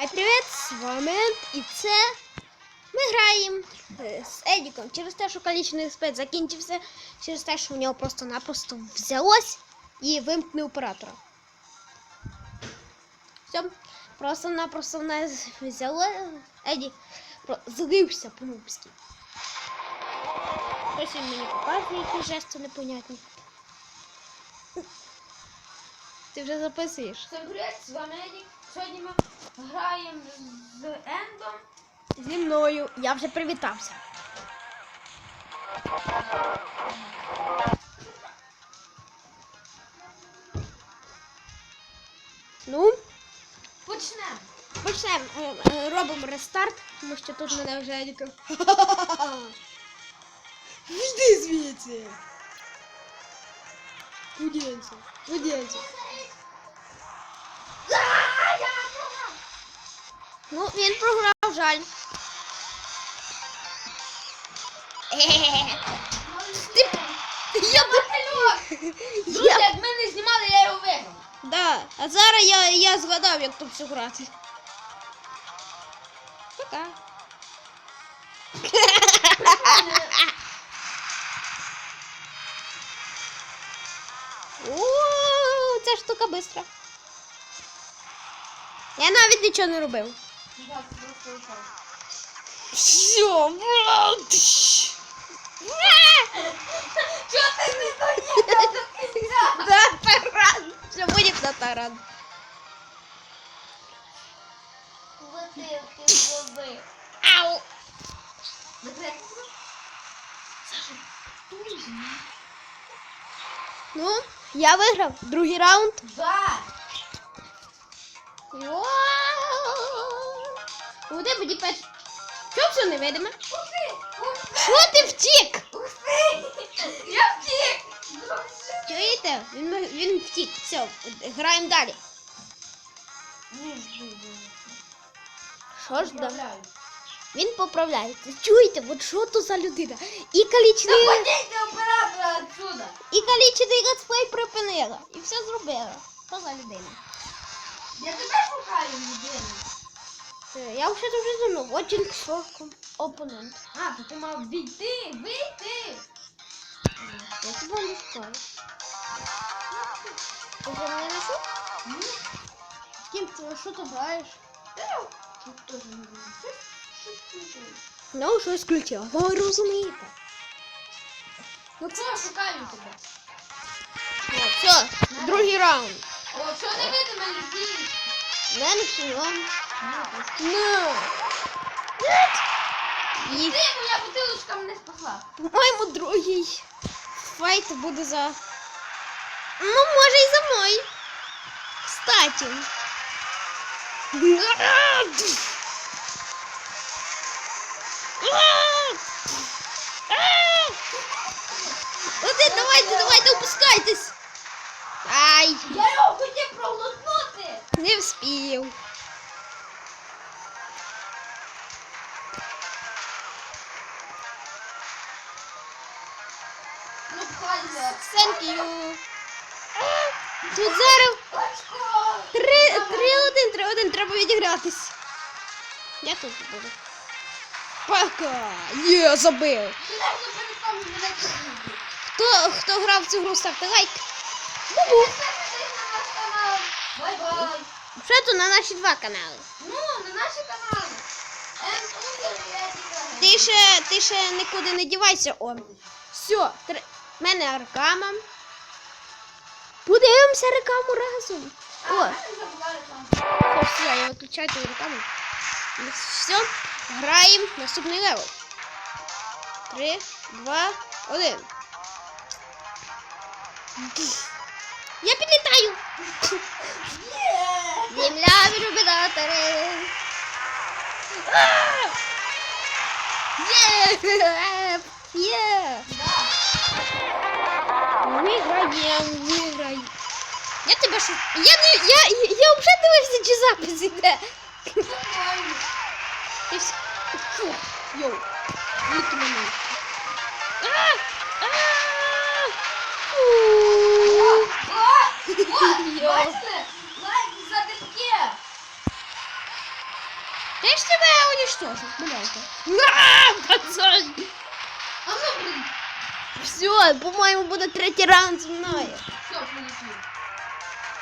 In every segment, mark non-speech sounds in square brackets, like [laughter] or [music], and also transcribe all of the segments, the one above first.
Хай привіт! З вами Ент, і це ми граємо е, з Едіком через те, що колічний спец закінчився, через те, що у нього просто-напросто взялось і вимкнув оператора. Все, просто-напросто в нас взяло. Еді злився по-нубськи. Ось він мені показує, які жести непонятні. Ти вже записуєш. Всем привет, з вами Едік. Сьогодні ми граємо з Ендом. Зі мною я вже привітався. Ну, Почнемо. почнемо. Е, е, Робимо рестарт, тому що тут мене вже Едіка. Йди звідси. Удінься, удінься. Ну, він програв, жаль. Ти... Я... Друзі, Я... як ми не знімали, я його виграв. Да, а зараз я, я згадав, як тут все грати. Пока. О, ця штука бистра. Я навіть нічого не робив. Так, просто ушов. Все. Чого ти не доїхав до кінця? Да, таран. Все будет на таран. Бутилки зробив. Ау. Саша, тузні. Ну, я виграв. Другий раунд. Да. У тебе діпець. Що все невидиме? Що ти втік? Я втік. Чуєте? Він, він втік. Все, граємо далі. Що ж да? Він поправляється. Чуєте, от що то за людина? І калічний, Заходіть оператора отсюда. і калічний летсплей припинила. І все зробила. Що за людина? Я тебе шукаю, людину. Е, Я вже дуже знаю. Watching for opponent. А, то ти мав війти, вийти. Я тебе не скажу. Ти вже мене знайшов? Ні, З ким ти що ти граєш? тут теж не. Щось, включилось. Ну, щось включила. Ви розумієте. Ну це шукаю тебе. Ну, все, другий раунд. О, що не людей? Мене всього. Ну, Ну. І, Ти моя бутилочка мене спасла. по-моєму, другий файт буде за. Ну, може, і за мною. Кстати. Один, давайте, давайте, опускайтесь. Ай, Я його хотів проглотнути. не вспів. Thank you. Тут зараз три, три, один, три, один, треба відігратись. Я тут буду. Пока. Є, забив. Хто, хто грав в цю гру, ставте лайк. Канал. Бай-бай. На наші два канали. Ну, на наші канали. Едіка. Ти ще, ти ще нікуди не дівайся. О. Все, тр... мене аркама. Подивимося рекламу разом. А, О, забула все, я виключаю цю рекламу. Все, граємо наступний левел. Три, два, один. Я підлітаю. Є. Земля виробітатори. Є! Є! Да. Виграємо, виграємо. Я тебе що? Я не. Я, я, я вже дивився, чи запис іде. Нормально. І все. Фу. Йоу. Ліки мене. А! А! Фу. О, о, Йо. бачите? Лайк за таке. Я ж тебя уничтожу, блядь. На, пацан! А ну, блин, Все, по-моему, буде третій раунд зі мною. все, полетел.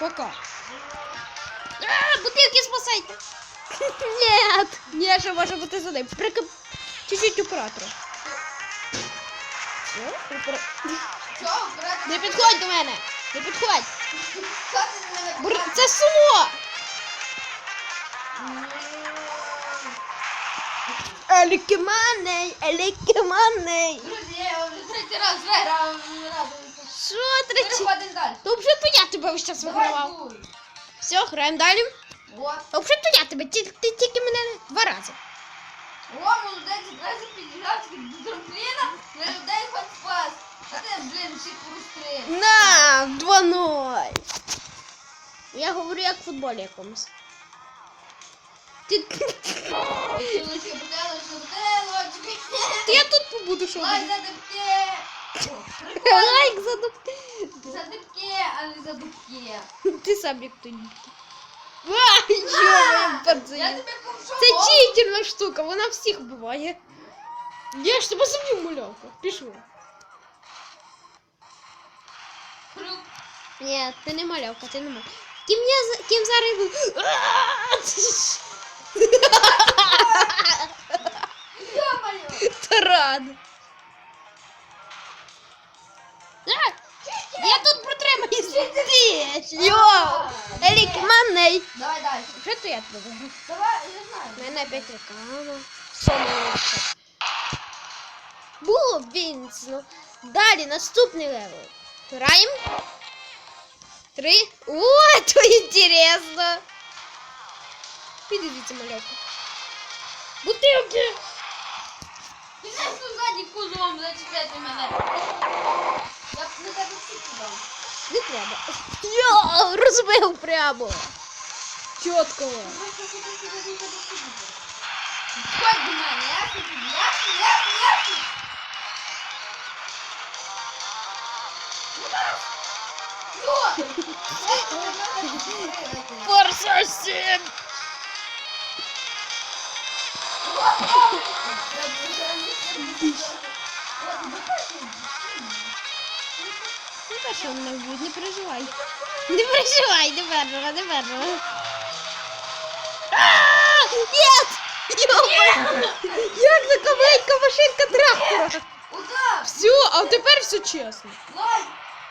Пока. А, бутилки спасайте. [laughs] Нет. Ні, ще може бути за ним. Прикоп... Чуть-чуть оператора. Все, опера- Все, брат. Не підходь до мене. Не підходь. Що ти на мене Бр... Це сумо. Елікіманей, елікіманей. Я вже третій раз виграв разом. Що третій? Переходимо далі. Вже то я тебе час Давай вигравав. Все, граємо далі. От. А вже то я тебе, ті- ти тільки мене два рази. О, молодець, одразу підіграв тільки до трампліна, на людей хоч спас. А ти, блін, всіх прострів. На, 2-0. Я говорю як в футболі якомусь. Ти... Бутилочки, бутилочки, бутилочки. Я тут побуду, що Лайк буде. за дубки. О, прикольно. [laughs] Лайк за дуб- За дубки, а не за дубки. Ти сам як той. Ай, йо, Я пацани. тебе ковшу. Це читерна штука, вона всіх вбиває. Я ж тебе заб'ю, малявка. Пішли. Ні, ти не малявка, ти не малявка. Ким я за- ким зараз буду? [laughs] Ё-моё. Таран. Я тут протримаюсь. Ти, Йо! Елік, маней. Давай далі. Вже то я тебе. Давай, я У знаю. мене опять реклама. Сонячка. Було б Вінсено. Далі наступний левел. Граємо. Три. О, то інтересно. Підійдіть, малявка. Бутилки. Ти не тут ззаді кузом зачепити мене. Я б на тебе стільки дам. Не треба. Йо, розбив прямо. Чітко. Просто сюди, сюди, сюди, сюди. Ходь до мене, ясно тобі, ясно, ясно, ясно. Йо! Форса 7. Ну та що мене вб'ють, не переживай. Не переживай, не переживай, не переживай. Нет! Як така маленька машинка трактора? Все, а тепер все чесно. Лайк!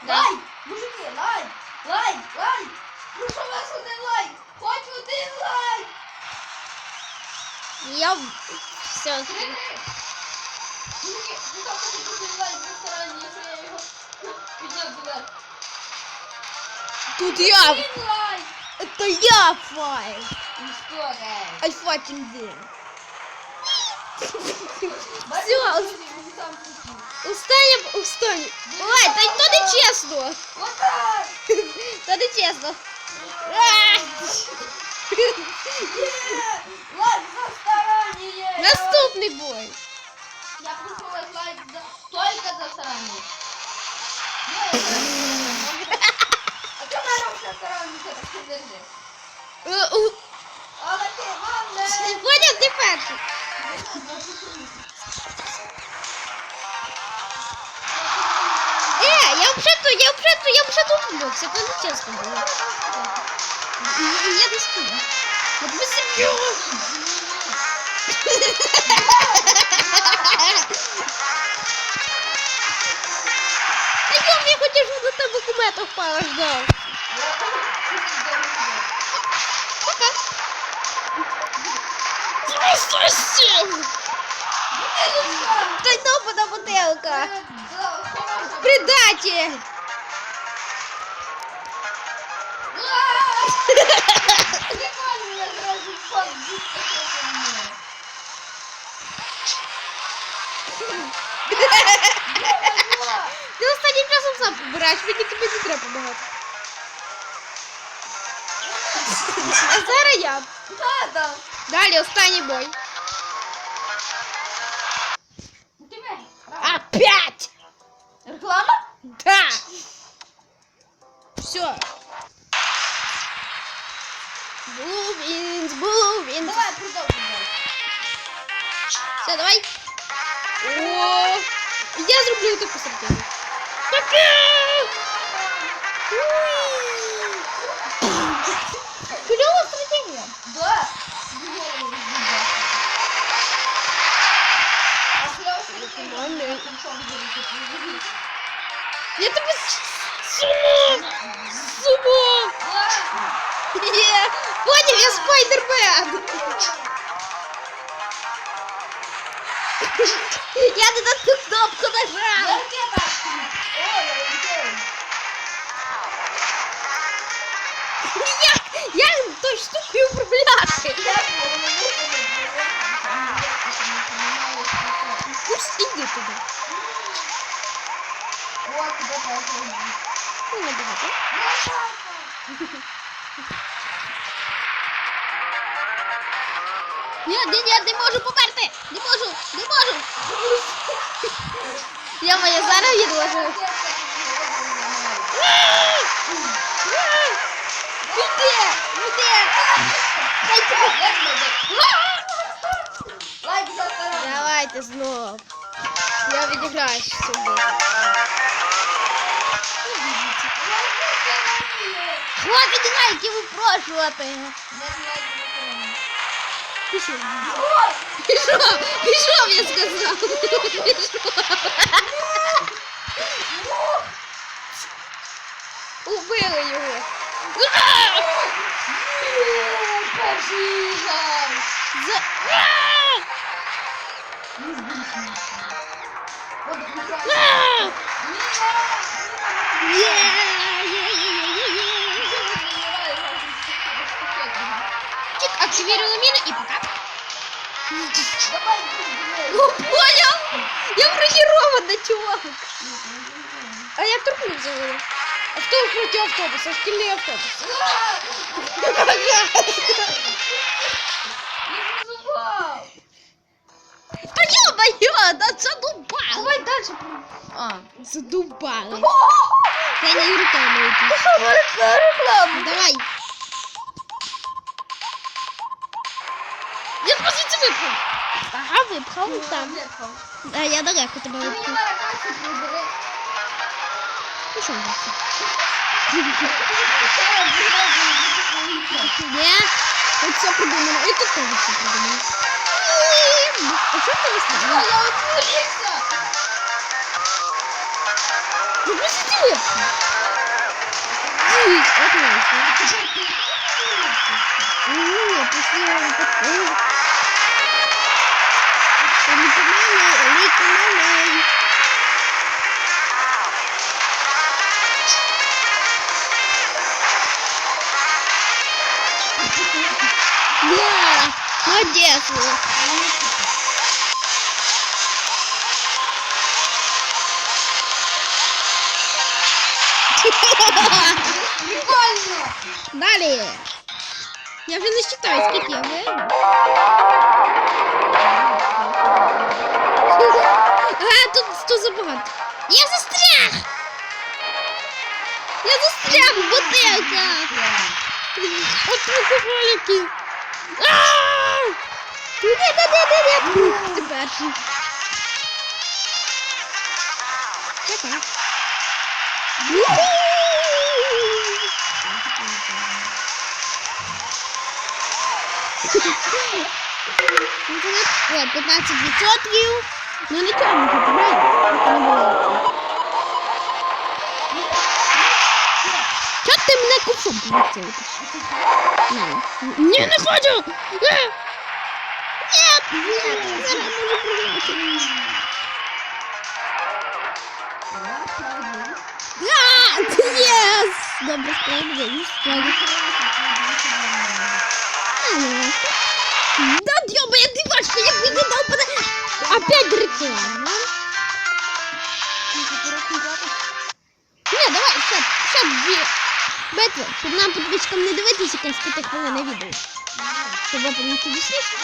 Лайк! Мужики, лайк! Лайк! Лайк! Прошу вас один лайк! Хоч один лайк! Я все. Три-три! Мужики, ну так хоч один лайк в ресторані, якщо я його підняв доверху. Тут я. Один лайк! Это я файл. Ну що, гей? Альфа Тіндин. Бачите, Всё. друзі, він сам тут. Устань, устань. Ой, та й то не чесно. Отак! То не чесно. А! Є! Лайк за старання! Наступний бой. Я прошу вас лайк за... Только за старання. Ну, я стараюся. А камера все стараюся, так що держи. Е, у- Але ти, мамне! Поняв, ти перший. Е, я вже то, я вже то, я вже тут був. Це то не чесно було. Я- Я десь тут. Я тебе заб'ю. Йом, я хотів, щоб на тебе кумета впала ждав. Пока. Просто допана бутилка. Предатель. сам побираєш, мені тобі не треба допомагати. А зараз я. Далі останній бой. Опять! Реклама? Да! Все. Блувинс, блувинс. Давай продовжуємо. Все, давай. О, я зроблю таку стратегію. таке? Кльова стратегія. Да. Я тебе сумо! Сумо! Понял, я спайдермен! Я не на ту кнопку нажав! Ракета! Ой, я улетел. Як? Як той штукою управляти? Я помню, я помню. Пусть іди туди. Вот тебе поэтому. Ну, не багато. Ні, ні, ні, не можу померти! Не можу! Не можу! Я моя зараз відложу. Іди! Іди! Давайте знов. Я відіграю цю битву. Хватить лайки випрошувати. Пішов. Пішов, пішов, я сказав. Пішов. Убили його. За... А! Активировала мину и пока. Ну, понял? Я бронирована, чувак. А я трубу взяла. Автобус против автобуса, шкільний автобус. Та ё-моё, да задубала. Давай дальше. А. Задубала. Я не руками уйти. Реклама. Давай. Ага, випхав там. А я далеко тебе випхав. Ну що випхав? Ні, тут все придумано. І тут теж все придумано. Ні, А що ти виставив? Я отвлекся. Ти просто випхав. Ні, от вийшло. Ні, після випадково. Молодец. Далі. Я вже не считаю, скільки я виграв. Ага, тут, тут забагато. Я застряг! Я застряг в бутилках! От алкоголіки! Ні-ні-ні-ні! Ти перший. Ага. Юху! Інтернет, ой, 15 відсотків. Ну не. Не було. Чого ти мене полетів? Ні, не хочу! Ні, ні, Єс! Добре, ну. Да, дьоба, я я Опять реклама. Не, давай, все, все дві битви, щоб нам підписчикам не дивитися якесь 5 хвилин відео. Щоб ви не підійшлися.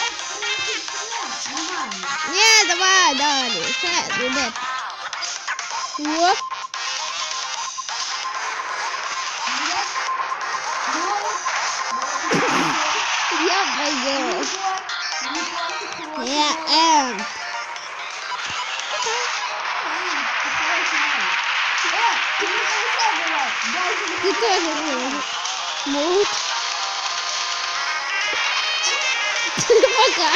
Не, давай, далі, все, дві битви. Оп. Я пойду. Я эм. Ты тоже могут. Пока.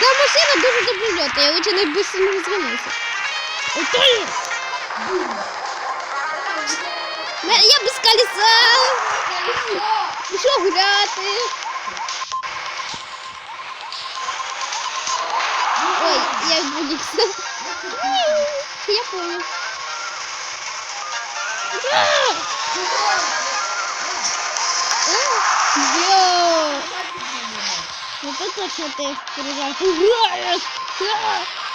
Та машина дуже добре я лучше найбільше не звонився. Отой! Я без колеса! Що гуляти? Я вилікся. Я понял. А! А! Йо! Вот это точно ты пережарку.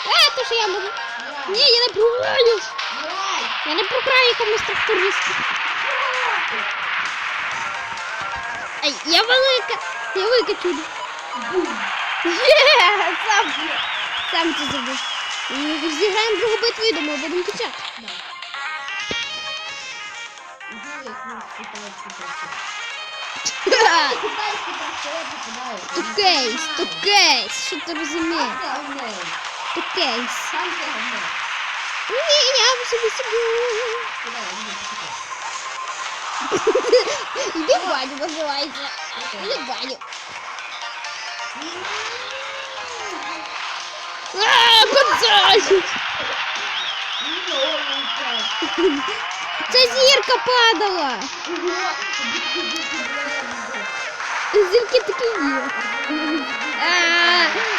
А, то що я можу. Ні, я не програю. Я не програю комусь трактористу. Ай, я велика. Я велика чудо. Є, сам, сам це зробив. Зіграємо другу битву і думаю, будемо почати. То кейс, то кейс, що ти розумієш? То кейс. Ні, я собі собі. Іди в баню називається. Іди в баню. Подзай! Це зірка падала. Зірки такі є.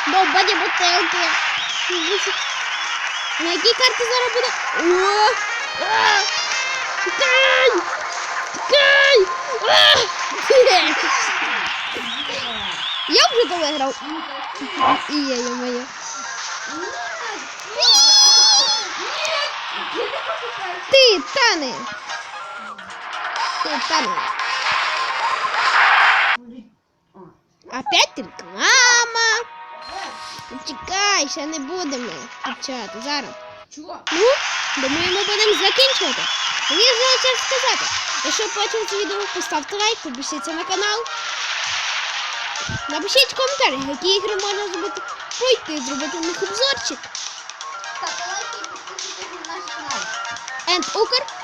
Довбані бутилки. На якій карті зараз буде? Тікай! Тікай! Я вже то виграв. І я, я моя. Ти, Тани! Ти, Тани! Опять мама! Чекай, ще не будемо почати. Зараз. Чого? Ну, думаю, ми будемо закінчувати. Мені залишилось сказати. Якщо бачили це відео, поставте лайк, підпишіться на канал. Напишіть в коментарях, які ігри можна зробити, пройти, зробити у них обзорчик. Так, лайки і підписуйтесь на наш канал. And Укр.